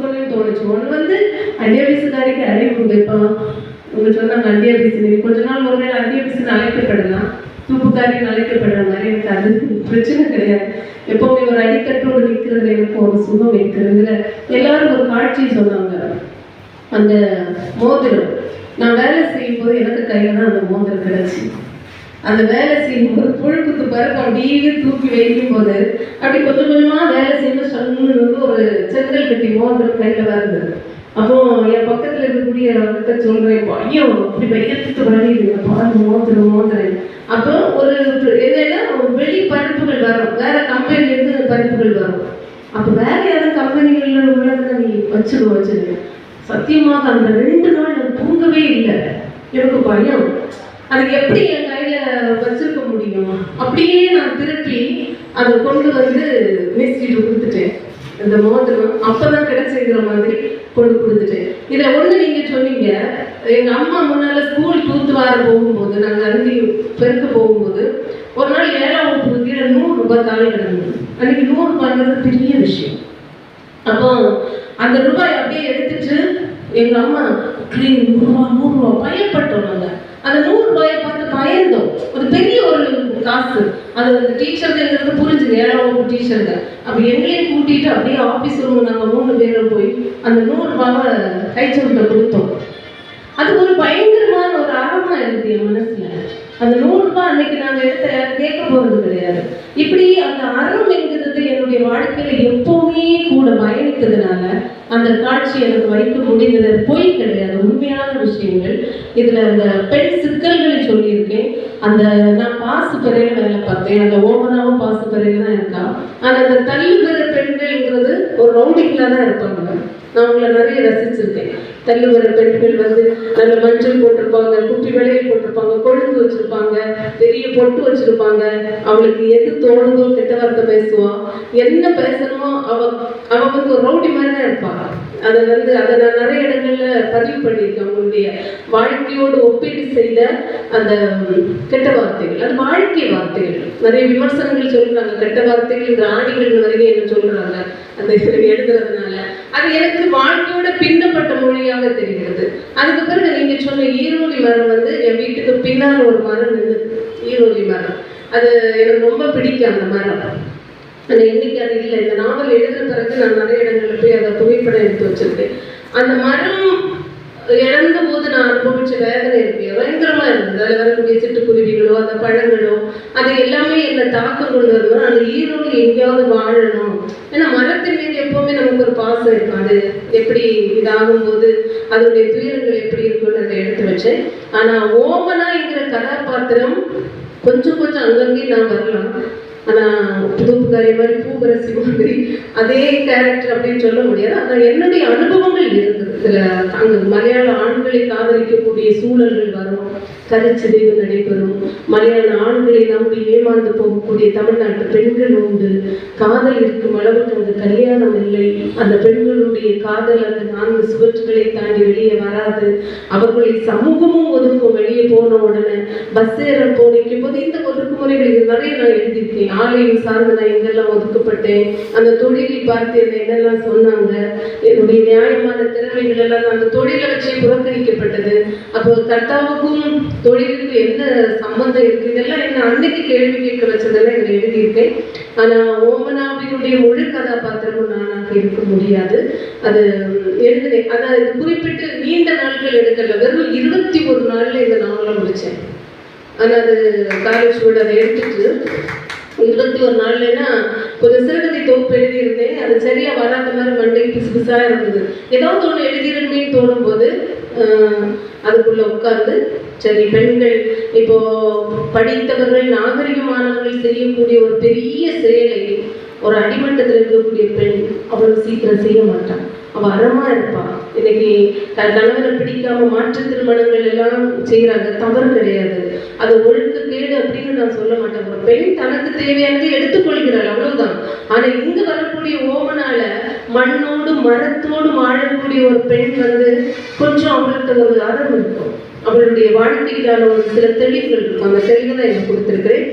கொடுக்கணும்னு தோணுச்சு. ஒன்று வந்து அண்டியாபிசுக்காரிக்கு அறிவு வைப்பான் உங்க சொன்னாங்க அண்டியாபிசு கொஞ்ச நாள் ஒரு ஒருவேளை அண்டியாபிசுன்னு அழைக்கப்படலாம். தூப்புக்காரின்னு அழைக்கப்படுற மாதிரி எனக்கு அது பிரச்சனை கிடையாது. எப்பவுமே ஒரு அடிக்கட்டோடு நிற்கிறதுல எனக்கு ஒரு சுகம் இருக்கிறதுல எல்லாரும் ஒரு காட்சி சொன்னாங்க. அந்த மோதிரம். நான் வேலை செய்யும்போது எனக்கு கையில தான் அந்த மோதிரம் கிடைச்சி. அந்த வேலை செய்யும்போது புழுக்குத்து பருப்பு அப்படியே தூக்கி வைக்கும் போது அப்படி கொஞ்சம் கொஞ்சமா வேலை செய்யணும் சொல்லணும்னு வந்து ஒரு செங்கல் பெட்டி மோதிரம் கையில வருது அப்போ என் பக்கத்துல இருக்கக்கூடிய அவர்கிட்ட சொல்றேன் ஐயோ அப்படி வையத்துக்கு வரையுது பாரு மோதிரம் மோதிரம். அப்போ ஒரு என்னன்னா வெளி பருப்புகள் வரும். வேற கம்பெனில இருந்து பருப்புகள் வரும். அப்போ வேற யாரும் கம்பெனிகள்ல உள்ளதை நீ வச்சிருக்க வச்சிருக்க. சத்தியமாக அந்த ரெண்டு நாள் நான் தூங்கவே இல்லை. எனக்கு பயம். அது எப்படி என் கையில வச்சிருக்க முடியும்? அப்படியே நான் திருப்பி அதை கொண்டு வந்து மேஸ்திரிட்டு கொடுத்துட்டேன். இந்த மோதிரம் அப்பதான் கிடைச்சிருக்கிற மாதிரி கொண்டு கொடுத்துட்டேன் இதுல ஒண்ணு நீங்க சொன்னீங்க எங்க அம்மா முன்னால ஸ்கூல் தூத்து வார போகும்போது நாங்க அருந்தி பெருக்க போகும்போது ஒரு நாள் ஏழாம் வகுப்பு கீழே நூறு ரூபாய் தாழ கிடந்தது அன்னைக்கு நூறு ரூபாய்ங்கிறது பெரிய விஷயம். அப்போ அந்த ரூபாய் அப்படியே எடுத்துட்டு எங்க அம்மா "கிளீன், நூறு ரூபா நூறு ரூபா. பயப்பட்டோம் நாங்க. அந்த நூறு ரூபாயை பார்த்து பயந்தோம். காசு அது அந்த டீச்சருங்கிறது புரிஞ்சுது. ஏழாவது டீச்சருங்க அப்போ எங்களையும் கூட்டிட்டு அப்படியே ஆஃபீஸ் ரூம் நாங்கள் மூணு பேரும் போய் அந்த நூறு ரூபாவை கைச்சொல்ல கொடுத்தோம். அது ஒரு பயங்கரமான ஒரு அறமா இருக்கு என் மனசுல. அந்த நூறுரூபா அன்னைக்கு நாங்கள் எடுத்த கேட்க போகிறது கிடையாது. இப்படி அந்த அறம் என்கிறது என்னுடைய வாழ்க்கையில் எப்போவுமே கூட பயணித்ததுனால அந்த காட்சி எனக்கு வைக்க முடிந்தது. பொய் கிடையாது. உண்மையான விஷயங்கள். இதில் அந்த பெண் சிக்கல்களை சொல்லியிருக்கேன். அந்த நான் பாசு வேலை பார்த்தேன். அந்த ஓமனாவும் பாசு தான் இருக்கா? ஆனா அந்த தள்ளுகிற பெண்கள்ங்கிறது ஒரு ரவுண்டிங்ல தான் இருப்பாங்க. நான் உங்களை நிறைய ரசிச்சிருக்கேன். தள்ளுவர பெண்கள் வந்து நல்ல மஞ்சள் போட்டிருப்பாங்க குட்டி வளையல் போட்டிருப்பாங்க கொழுந்து வச்சிருப்பாங்க பெரிய பொட்டு வச்சிருப்பாங்க. அவளுக்கு எது தோணுதோ கெட்ட வார்த்தை பேசுவான் என்ன பேசணுமோ அவ அவ வந்து ஒரு ரவுடி மாதிரி தான் இருப்பாங்க அதை வந்து அதை நான் நிறைய இடங்கள்ல பதிவு பண்ணியிருக்கேன் உங்களுடைய வாழ்க்கையோடு ஒப்பீடு செய்த அந்த கெட்ட வார்த்தைகள். அது வாழ்க்கை வார்த்தைகள். நிறைய விமர்சனங்கள் சொல்றாங்க. கெட்ட வார்த்தைகள் இந்த ஆணிகள் வரைக்கும் என்ன சொல்றாங்க? அந்த எழுதுறதுனால. அது எனக்கு வாழ்க்கையோட பின்னப்பட்ட மொழியாக தெரிகிறது. அதுக்கு பிறகு நீங்க சொன்ன ஈரோலி மரம் வந்து என் வீட்டுக்கு பின்னால் ஒரு மரம் நின்று ஈரோலி மரம். அது எனக்கு ரொம்ப பிடிக்கும் அந்த மரம். ஆனால் இன்னைக்கு அது இல்லை இந்த நாவல் எழுதுற பிறகு நான் நிறைய இடங்களில் போய் அதை புகைப்படம் எடுத்து வச்சிருக்கேன். அந்த மரம் இழந்த போது நான் அனுபவிச்ச வேதனை இருக்கு. பயங்கரமா இருந்தது. அதில் வரக்கூடிய சிட்டுக்குருவிகளோ அந்த பழங்களோ அது எல்லாமே என்னை தாக்கம் கொண்டு வருவோம் அந்த ஈரோடு எங்கேயாவது வாழணும். ஏன்னா மரத்தின் மீது எப்பவுமே நமக்கு ஒரு பாசம் இருக்கும். அது எப்படி இதாகும்போது அதனுடைய துயரங்கள் எப்படி இருக்கும்னு அதை எடுத்து வச்சேன். ஆனா ஓமனாங்கிற கதாபாத்திரம் கொஞ்சம் கொஞ்சம் அங்கங்கே நான் வரலாம். ஆனால் புதுப்புக்காரி மாதிரி பூபரசி மாதிரி அதே கேரக்டர் அப்படின்னு சொல்ல முடியாது. ஆனால் என்னுடைய அனுபவங்கள் இருக்குது சில அங்கே மலையாள ஆண்களை காதலிக்கக்கூடிய சூழல்கள் வரும். கருச்சிதைவு நடைபெறும். மலையாள ஆண்களை நம்பி ஏமாந்து போகக்கூடிய தமிழ்நாட்டு பெண்கள் உண்டு. காதல் இருக்கும் அளவுக்கு அங்கு கல்யாணம் இல்லை. அந்த பெண்களுடைய காதல் அந்த நான்கு சுவற்றுகளை தாண்டி வெளியே வராது. அவர்களை சமூகமும் ஒதுக்கும் வெளியே போன உடனே பஸ் ஏற போனிக்கும் போது இந்த ஒதுக்குமுறைகள் இது நான் எழுதியிருக்கேன். ஆலயம் சார்ந்து நான் எங்கெல்லாம் ஒதுக்கப்பட்டேன்? அந்த தொழிலை பார்த்து என்னை என்னெல்லாம் சொன்னாங்க? என்னுடைய நியாயமான திறமைகள் எல்லாம் அந்த தொழிலை வச்சே புறக்கணிக்கப்பட்டது. அப்போ கர்த்தாவுக்கும் தொழிலுக்கும் என்ன சம்பந்தம் இருக்கு. இதெல்லாம் என்ன அன்னைக்கு கேள்வி கேட்க வச்சதெல்லாம் இதில் எழுதியிருக்கேன். ஆனா ஓமனாவினுடைய முழு கதாபாத்திரமும் நானாக இருக்க முடியாது. அது எழுதினேன். ஆனால் இது குறிப்பிட்டு நீண்ட நாட்கள் எடுக்கல. வெறும் இருபத்தி ஒரு நாள்ல இந்த நாவலை முடிச்சேன் ஆனா அது காலேஜ் கூட அதை எடுத்துட்டு இருபத்தி ஒரு நாள்லன்னா ஒரு சிறுகதை தொகுப்பு எழுதியிருந்தேன். அது சரியா வராத மாதிரி மண்டை பிசு பிசா இருந்தது. ஏதாவது ஒன்று எழுதிடணுமேன்னு தோணும் அதுக்குள்ள உட்கார்ந்து சரி பெண்கள் இப்போ படித்தவர்கள் நாகரிகமானவர்கள் செய்யக்கூடிய ஒரு பெரிய செயலை ஒரு அடிமட்டத்தில் இருக்கக்கூடிய பெண் அவ்வளவு சீக்கிரம் செய்ய மாட்டான் அவ அறமா இருப்பாள் இன்னைக்கு க- கணவனை பிடிக்காம மாற்று திருமணங்கள் எல்லாம் செய்யறாங்க தவறு கிடையாது. அது ஒழுங்கு கேடு அப்படின்னு நான் சொல்ல மாட்டேன். ஒரு பெண் தனக்கு தேவையானது எடுத்துக்கொள்கிறாள் அவ்வளவுதான். ஆனா இங்க வரக்கூடிய ஓமனால மண்ணோடு மரத்தோடு வாழக்கூடிய ஒரு பெண் வந்து கொஞ்சம் அவங்கள்ட்ட ஒரு அறம் இருக்கும். அவளுடைய வாழ்க்கையிலான ஒரு சில தெளிவுகள் இருக்கும். அந்த தெளிவு தான் எனக்கு கொடுத்துருக்குறேன்.